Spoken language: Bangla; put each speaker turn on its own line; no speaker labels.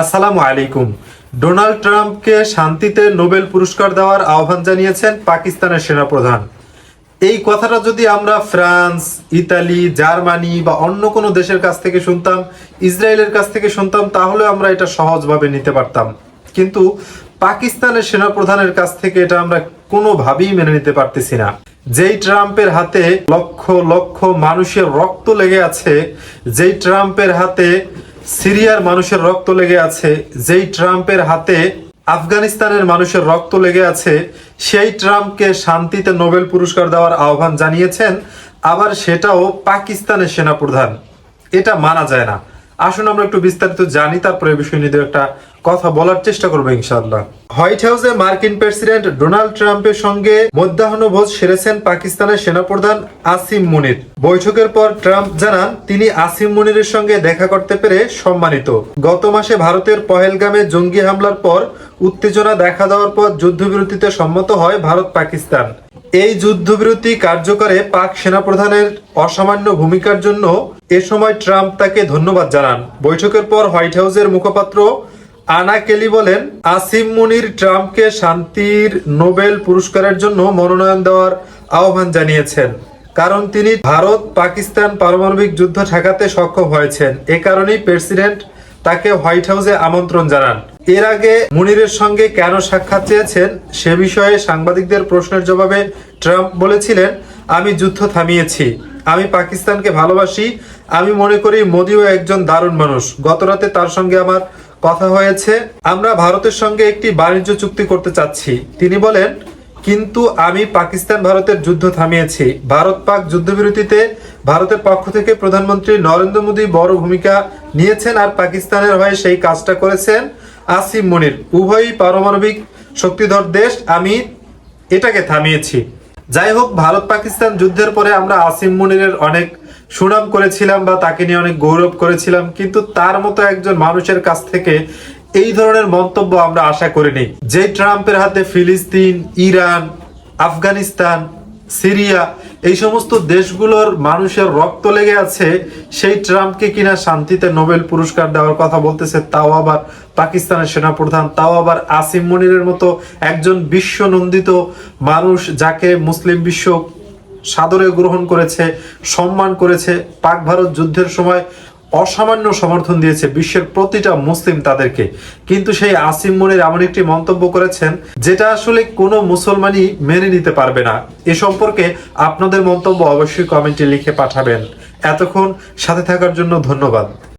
আসসালামু আলাইকুম। ডোনাল্ড ট্রাম্পকে শান্তিতে নোবেল পুরস্কার দেওয়ার আহ্বান জানিয়েছেন পাকিস্তানের সেনাপ্রধান। এই কথাটা যদি আমরা ফ্রান্স, ইতালি, জার্মানি বা অন্য কোনো দেশের কাছ থেকে শুনতাম, ইসরায়েলের কাছ থেকে শুনতাম, তাহলে আমরা এটা সহজভাবে নিতে পারতাম। কিন্তু পাকিস্তানের সেনাপ্রধানের কাছ থেকে এটা আমরা কোনোভাবেই মেনে নিতে পারতেছি না। যেই ট্রাম্পের হাতে লক্ষ লক্ষ মানুষের রক্ত লেগে আছে, যেই ট্রাম্পের হাতে সিরিয়ার মানুষের রক্ত লেগে আছে, যেই ট্রাম্পের হাতে আফগানিস্তানের মানুষের রক্ত লেগে আছে, সেই ট্রাম্পকে শান্তিতে নোবেল পুরস্কার দেওয়ার আহ্বান জানিয়েছেন, আবার সেটাও পাকিস্তানের সেনাপ্রধান। এটা মানা যায় না। আসুন আমরা একটু বিস্তারিত জানি, তারপরে এই বিষয় নিয়ে একটা কথা বলার চেষ্টা করব ইনশাআল্লাহ। হোয়াইট হাউসে মার্কিন প্রেসিডেন্ট ডোনাল্ড ট্রাম্পের সঙ্গে মধ্যাহ্নভোজ সেরেছেন পাকিস্তানের সেনাপ্রধান আসিম মুনির। বৈঠকের পর ট্রাম্প জানান, তিনি আসিম মুনিরের সঙ্গে দেখা করতে পেরে সম্মানিত। গত মাসে ভারতের পহেলগামে জঙ্গি হামলার পর উত্তেজনা দেখা দেওয়ার পর যুদ্ধবিরতিতে সম্মত হয় ভারত পাকিস্তান এই যুদ্ধবিরতি কার্যকরে পাক সেনাপ্রধানের অসামান্য ভূমিকার জন্য এ সময় ট্রাম্প তাকে ধন্যবাদ জানান। বৈঠকের পর হোয়াইট হাউসের মুখপাত্র আনা কেলি বলেন, আসিম মুনির ট্রাম্পকে শান্তির নোবেল পুরস্কারের জন্য মনোনয়ন দেওয়ার আহ্বান জানিয়েছেন। কারণ তিনি ভারত পাকিস্তান পারমাণবিক যুদ্ধ ঠেকাতে সক্ষম হয়েছেন। এ কারণেই প্রেসিডেন্ট তাকে হোয়াইট হাউসে আমন্ত্রণ জানান। এর আগে মুনিরের সঙ্গে কেন সাক্ষাৎ চেয়েছেন সে বিষয়ে সাংবাদিকদের প্রশ্নের জবাবে ট্রাম্প বলেছিলেন, আমি যুদ্ধ থামিয়েছি, আমি পাকিস্তানকে ভালোবাসি, আমি মনে করি মোদিও একজন দারুণ মানুষ। গতরাতে তার সঙ্গে আমার কথা হয়েছে। আমরা ভারতের সঙ্গে একটি বাণিজ্য চুক্তি করতে চাচ্ছি। তিনি বলেন, কিন্তু আমি পাকিস্তান ভারতের যুদ্ধ থামিয়েছি। ভারত পাক যুদ্ধবিরতিতে ভারতের পক্ষ থেকে প্রধানমন্ত্রী নরেন্দ্র মোদী বড় ভূমিকা নিয়েছেন আর পাকিস্তানের হয়ে সেই কাজটা করেছেন। আসিম মনির, উভয়ই পারমাণবিক শক্তিধর দেশ, আমি এটাকে থামিয়েছি। যাই হোক, ভারত পাকিস্তান যুদ্ধের পরে আমরা আসিম মুনিরের অনেক সুনাম করেছিলাম বা তাকে নিয়ে অনেক গৌরব করেছিলাম, কিন্তু তার মতো একজন মানুষের কাছ থেকে এই ধরনের মন্তব্য আমরা আশা করিনি। যে ট্রাম্পের হাতে ফিলিস্তিন, ইরান, আফগানিস্তান সিরিয়া, এই সমস্ত দেশগুলোর মানুষের রক্ত লেগে আছে, সেই ট্রাম্পকে কিনা শান্তিতে নোবেল পুরস্কার দেওয়ার কথা বলতেছে তাও আবার পাকিস্তানের সেনাপ্রধান, তাও আবার আসিম মনিরের মতো একজন বিশ্ব নন্দিত মানুষ যাকে মুসলিম বিশ্ব সাদরে গ্রহণ করেছে, সম্মান করেছে, পাক ভারত যুদ্ধের সময় অসামান্য সমর্থন দিয়েছে বিশ্বের প্রতিটা মুসলিম তাদেরকে। কিন্তু সেই আসিম মনির এমন একটি মন্তব্য করেছেন, যেটা আসলে কোনো মুসলমানই মেনে নিতে পারবে না। এ সম্পর্কে আপনাদের মন্তব্য অবশ্যই কমেন্টে লিখে পাঠাবেন। এতক্ষণ সাথে থাকার জন্য ধন্যবাদ।